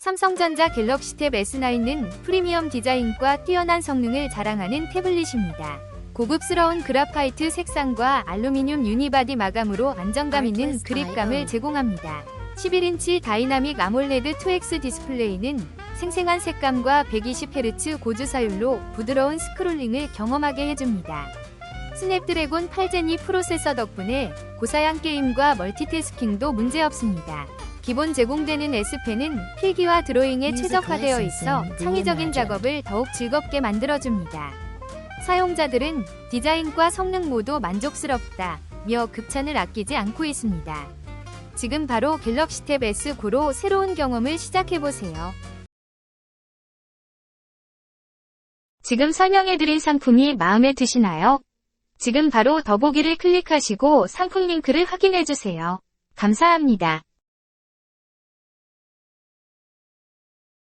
삼성전자 갤럭시 탭 S9는 프리미엄 디자인과 뛰어난 성능을 자랑하는 태블릿입니다. 고급스러운 그라파이트 색상과 알루미늄 유니바디 마감으로 안정감 있는 그립감을 제공합니다. 11인치 다이나믹 아몰레드 2X 디스플레이는 생생한 색감과 120Hz 고주사율로 부드러운 스크롤링을 경험하게 해줍니다. 스냅드래곤 8제니 프로세서 덕분에 고사양 게임과 멀티태스킹도 문제없습니다. 기본 제공되는 S펜은 필기와 드로잉에 최적화되어 있어 창의적인 작업을 더욱 즐겁게 만들어줍니다. 사용자들은 디자인과 성능 모두 만족스럽다 며 급찬을 아끼지 않고 있습니다. 지금 바로 갤럭시 탭 S9로 새로운 경험을 시작해보세요. 지금 설명해드린 상품이 마음에 드시나요? 지금 바로 더보기를 클릭하시고 상품 링크를 확인해주세요. 감사합니다.